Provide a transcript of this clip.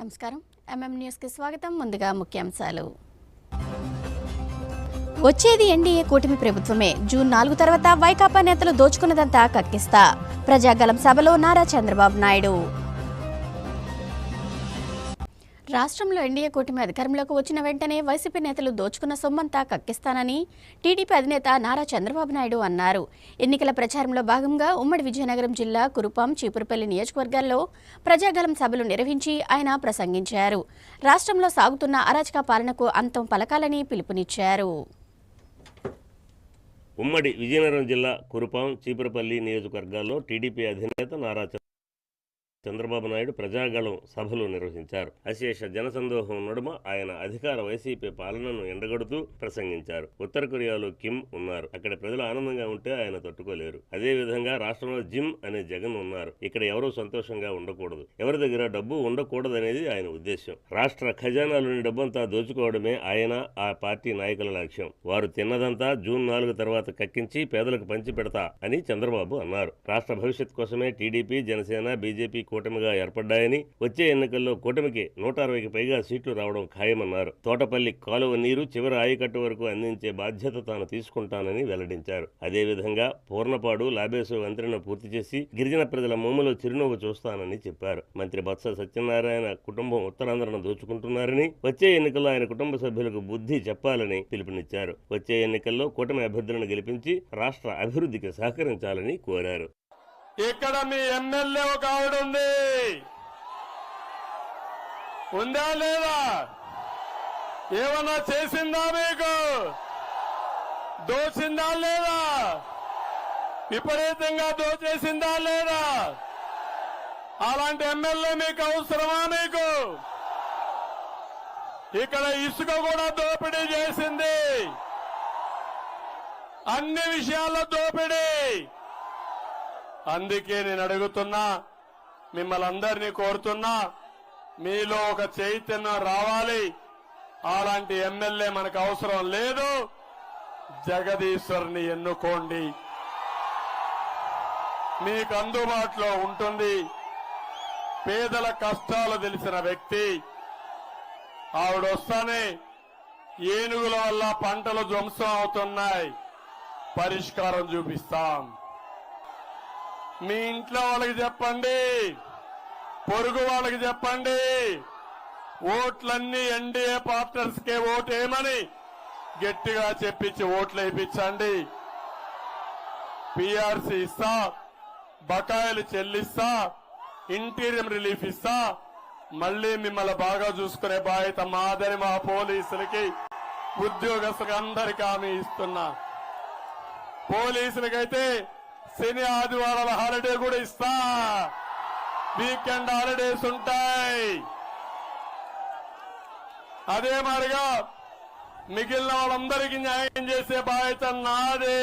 నమస్కారం. ఎంఎం న్యూస్కి స్వాగతం. ముందుగా ముఖ్యాంశాలు. వచ్చేది ఎన్డీఏ కూటమి ప్రభుత్వమే. జూన్ నాలుగు తర్వాత వైకాపా నేతలు దోచుకున్నదంతా కక్కిస్తా. ప్రజాగలం సభలో నారా చంద్రబాబు నాయుడు. రాష్ట్రంలో ఎన్డీఏ కూటమి అధికారంలోకి వచ్చిన వెంటనే వైసీపీ నేతలు దోచుకున్న సొమ్మంతా కక్కిస్తానని టీడీపీ అధినేత నారా చంద్రబాబు నాయుడు అన్నారు. ఎన్నికల ప్రచారంలో భాగంగా ఉమ్మడి విజయనగరం జిల్లా కురుపాం చీపురుపల్లి నియోజకవర్గాల్లో ప్రజాగలం సభలు నిర్వహించి ఆయన ప్రసంగించారు. రాష్ట్రంలో సాగుతున్న అరాచక పాలనకు అంతం పలకాలని పిలుపునిచ్చారు. ఉమ్మడి విజయనగరం జిల్లా కురుపాం చీపురపల్లి నియోజకవర్గాల్లో టీడీపీ అధినేత నారా చంద్రబాబు నాయుడు ప్రజాగళం సభలు నిర్వహించారు. అశేష జనసందోహం నడుమ ఆయన అధికార వైసీపీ పాలనను ఎండగడుతూ ప్రసంగించారు. ఉత్తర కొరియాలో కిమ్ ఉన్నారు. అక్కడ ప్రజలు ఆనందంగా ఉంటే ఆయన తట్టుకోలేరు. అదే విధంగా రాష్ట్రంలో జిమ్ అనే జగన్ ఉన్నారు. ఇక్కడ ఎవరూ సంతోషంగా ఉండకూడదు. ఎవరి దగ్గర డబ్బు ఉండకూడదనేది ఆయన ఉద్దేశం రాష్ట్ర ఖజానాలోని డబ్బంతా దోచుకోవడమే ఆయన ఆ పార్టీ నాయకుల లక్ష్యం. వారు తిన్నదంతా జూన్ నాలుగు తర్వాత కక్కించి పేదలకు పంచి పెడతా అని చంద్రబాబు అన్నారు. రాష్ట్ర భవిష్యత్ కోసమే టీడీపీ జనసేన బీజేపీ కూటమిగా ఏర్పడ్డాయని వచ్చే ఎన్నికల్లో కూటమికి నూట అరవైకి పైగా సీట్లు రావడం ఖాయమన్నారు. తోటపల్లి కాలువ నీరు చివరి ఆయకట్టు వరకు అందించే బాధ్యత తాను తీసుకుంటానని వెల్లడించారు. అదేవిధంగా పూర్ణపాడు లాబేసు వంతెనను పూర్తి చేసి గిరిజన ప్రజల మొమ్మలో చిరునవ్వు చూస్తానని చెప్పారు. మంత్రి బత్స సత్యనారాయణ కుటుంబం ఉత్తరాంధ్రను దోచుకుంటున్నారని వచ్చే ఎన్నికల్లో ఆయన కుటుంబ సభ్యులకు బుద్ధి చెప్పాలని పిలుపునిచ్చారు. వచ్చే ఎన్నికల్లో కూటమి అభ్యర్థులను గెలిపించి రాష్ట్ర అభివృద్ధికి సహకరించాలని కోరారు. ఇక్కడ మీ ఎమ్మెల్యే ఒక ఆవిడ ఉంది. ఉందా లేదా? ఏమన్నా చేసిందా మీకు? దోచిందా లేదా? విపరీతంగా దోచేసిందా లేదా? అలాంటి ఎమ్మెల్యే మీకు అవసరమా మీకు? ఇక్కడ ఇసుక కూడా దోపిడీ చేసింది. అన్ని విషయాల్లో దోపిడీ. అందుకే నేను అడుగుతున్నా మిమ్మల్ని అందరినీ కోరుతున్నా మీలో ఒక చైతన్యం రావాలి. అలాంటి ఎమ్మెల్యే మనకు అవసరం లేదు. జగదీశ్వర్ని ఎన్నుకోండి. మీకు అందుబాటులో ఉంటుంది. పేదల కష్టాలు తెలిసిన వ్యక్తి. ఆవిడ వస్తానే ఏనుగుల వల్ల పంటలు ధ్వంసం అవుతున్నాయి. పరిష్కారం చూపిస్తాం. మీ ఇంట్లో వాళ్ళకి చెప్పండి. పొరుగు వాళ్ళకి చెప్పండి. ఓట్లన్నీ ఎన్డీఏ పార్టర్స్ కే ఓటేమని గట్టిగా చెప్పించి ఓట్లు వేయించండి. పిఆర్సీ ఇస్తా బకాయిలు చెల్లిస్తా ఇంటీరియం రిలీఫ్ ఇస్తా. మళ్ళీ మిమ్మల్ని బాగా చూసుకునే బాధ్యత మాదని మా పోలీసులకి ఉద్యోగస్తులకు అందరికి హామీ ఇస్తున్నా. పోలీసులకైతే శని ఆదివారాల హాలిడే కూడా ఇస్తా. వీకెండ్ హాలిడేస్ ఉంటాయి. అదే మాదిరిగా మిగిలిన వాళ్ళందరికీ న్యాయం చేసే బాధ్యత నాదే.